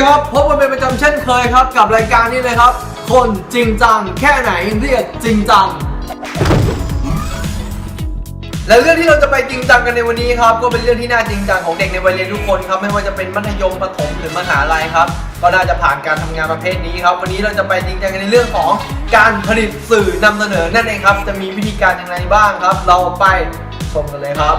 ครับ พบกันเป็นประจำเช่นเคยครับ กับรายการนี้เลยครับ คนจริงจัง แค่ไหนเรียกจริงจัง และเรื่องที่เราจะไปจริงจังกันในวันนี้ครับ ก็เป็นเรื่องที่น่าจริงจังของเด็กในวัยเรียนทุกคนครับ ไม่ว่าจะเป็นมัธยมประถมหรือมหาลัยครับ ก็น่าจะผ่านการทำงานประเภทนี้ครับ วันนี้เราจะไปจริงจังกันในเรื่องของการผลิตสื่อนำเสนอนั่นเองครับ จะมีวิธีการอยังไงบ้างครับ เราไปชมกันเลยครับ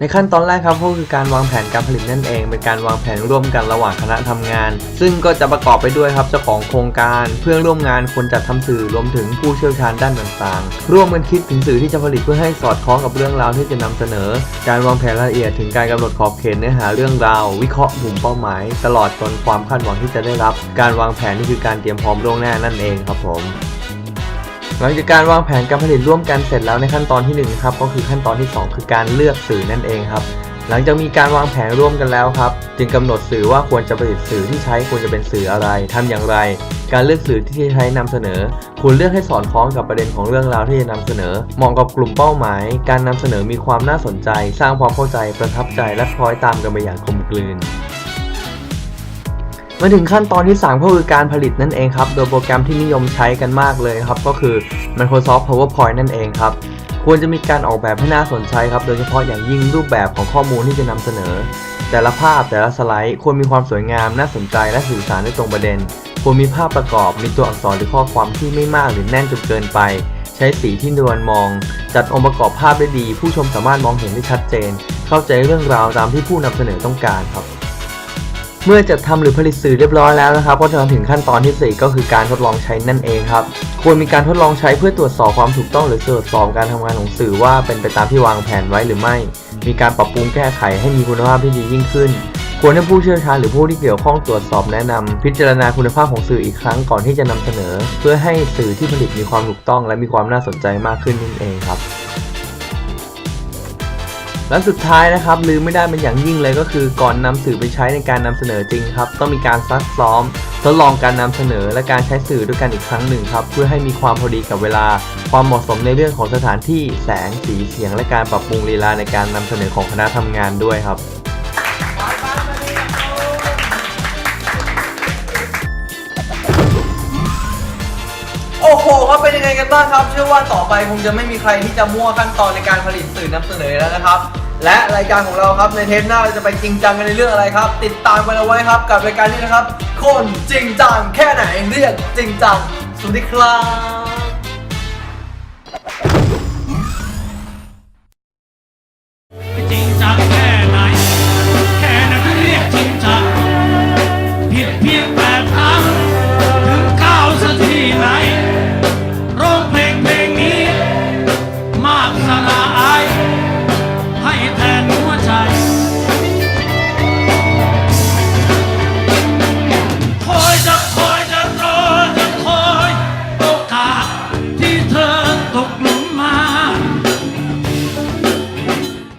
ในขั้นตอนแรกครับก็คือการวางแผนการผลิตนั่นเอง เป็นการวางแผนร่วมกันระหว่างคณะทำงาน ซึ่งก็จะประกอบไปด้วยครับเจ้าของโครงการเพื่อนร่วมงานคนจัดทำสื่อรวมถึงผู้เชี่ยวชาญด้านต่างๆ ร่วมกันคิดถึงสื่อที่จะผลิตเพื่อให้สอดคล้องกับเรื่องราวที่จะนำเสนอ การวางแผนรายละเอียดถึงการกำหนดขอบเขตเนื้อหาเรื่องราว วิเคราะห์กลุ่มเป้าหมาย ตลอดจนความคาดหวังที่จะได้รับ การวางแผนนี่คือการเตรียมพร้อมล่วงหน้านั่นเองครับผม หลังจากการวางแผนการผลิตร่วมกันเสร็จแล้วในขั้นตอนที่1ครับก็คือขั้นตอนที่ 2 คือการเลือกสื่อนั่นเองครับ หลังจากมีการวางแผนร่วมกันแล้วครับ จึงกำหนดสื่อว่าควรจะผลิตสื่อที่ใช้ควรจะเป็นสื่ออะไรทำอย่างไร การเลือกสื่อที่จะใช้นำเสนอควรเลือกให้สอดคล้องกับประเด็นของเรื่องราวที่จะนำเสนอเหมาะกับกลุ่มเป้าหมาย การนำเสนอมีความน่าสนใจ สร้างความเข้าใจประทับใจและคล้อยตามกันไปอย่างกลมกลืน มาถึงขั้นตอนที่ 3 ก็คือการผลิตนั่นเองครับ โดยโปรแกรมที่นิยมใช้กันมากเลยครับ ก็คือ Microsoft PowerPoint นั่นเองครับ ควรจะมีการออกแบบให้น่าสนใจครับ โดยเฉพาะอย่างยิ่งรูปแบบของข้อมูลที่จะนำเสนอ แต่ละภาพแต่ละสไลด์ควรมีความสวยงาม น่าสนใจและสื่อสารได้ตรงประเด็น ควรมีภาพประกอบ มีตัวอักษรหรือข้อความที่ไม่มากหรือแน่นจนเกินไป ใช้สีที่นวลมอง จัดองค์ประกอบภาพได้ดี ผู้ชมสามารถมองเห็นได้ชัดเจน เข้าใจเรื่องราวตามที่ผู้นำเสนอต้องการครับ เมื่อจัดทำหรือผลิตสื่อเรียบร้อยแล้วนะครับก็จะมาถึงขั้นตอนที่ 4 ก็คือการทดลองใช้นั่นเองครับ ควรมีการทดลองใช้เพื่อตรวจสอบความถูกต้องหรือตรวจสอบการทำงานของสื่อว่าเป็นไปตามที่วางแผนไว้หรือไม่ มีการปรับปรุงแก้ไขให้มีคุณภาพที่ดียิ่งขึ้น ควรให้ผู้เชี่ยวชาญหรือผู้ที่เกี่ยวข้องตรวจสอบแนะนำพิจารณาคุณภาพของสื่ออีกครั้งก่อนที่จะนำเสนอ เพื่อให้สื่อที่ผลิตมีความถูกต้อง และมีความน่าสนใจมากขึ้นนั่นเองครับ และสุดท้ายนะครับลืมไม่ได้เป็นอย่างยิ่งเลยก็คือก่อนนำสื่อไปใช้ในการนำเสนอจริงครับ ต้องมีการซักซ้อม ทดลองการนำเสนอและการใช้สื่อด้วยกันอีกครั้งหนึ่งครับ เพื่อให้มีความพอดีกับเวลา ความเหมาะสมในเรื่องของสถานที่แสงสีเสียง และการปรับปรุงลีลาในการนำเสนอของคณะทำงานด้วยครับ โหครับเป็นยังไงกันบ้างครับ เชื่อว่าต่อไปคงจะไม่มีใครที่จะมั่วขั้นตอนในการผลิตสื่อนำเสนอแล้วนะครับ และรายการของเราครับในเทปหน้าเราจะไปจริงจังกันในเรื่องอะไรครับ ติดตามกันเอาไว้ครับกับรายการนี้นะครับ คนจริงจังแค่ไหนเรียกจริงจังสวัสดีครับจริงจัง